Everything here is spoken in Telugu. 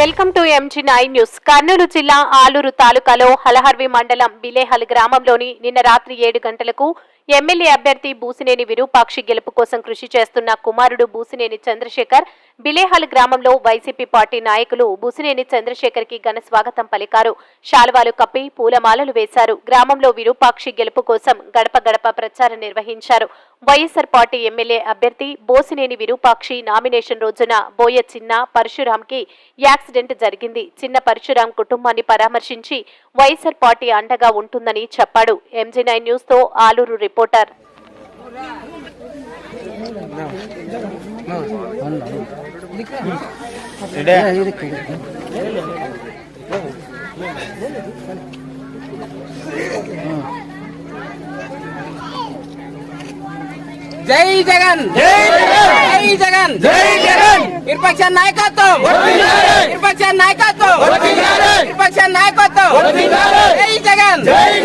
Welcome to MG nine news. Kurnool జిల్లా ఆలూరు తాలూకాలో హలహర్వి మండలం బిలేహల్ గ్రామంలోని నిన్న రాత్రి ఏడు గంటలకు ఎమ్మెల్యే అభ్యర్థి బూసినేని విరూపాక్షి గెలుపు కోసం కృషి చేస్తున్న కుమారుడు బూసినేని చంద్రశేఖర్ బిలేహాల్ గ్రామంలో వైసీపీ పార్టీ నాయకులు బూసినేని చంద్రశేఖర్కి ఘన స్వాగతం పలికారు. శాలువాలు కప్పి పూలమాలలు వేశారు. గ్రామంలో విరూపాక్షి గెలుపు కోసం గడప గడప ప్రచారం నిర్వహించారు. వైఎస్ఆర్ పార్టీ ఎమ్మెల్యే అభ్యర్థి బోసినేని విరూపాక్షి నామినేషన్ రోజున బోయ చిన్న పరశురాం కి యాక్సిడెంట్ జరిగింది. చిన్న పరశురాం కుటుంబాన్ని పరామర్శించి వైఎస్ఆర్ పార్టీ అండగా ఉంటుందని చెప్పాడు. ఎంజీ నైన్ న్యూస్తో ఆలూరు రిపోర్ట్. జై జగన్ జై జగన్! జై జగన్ జై జగన్! విపక్ష నాయకత్వం వర్ధిల్లాలి! విపక్ష నాయకత్వం వర్ధిల్లాలి! విపక్ష నాయకత్వం వర్ధిల్లాలి! జై జగన్ జై జగన్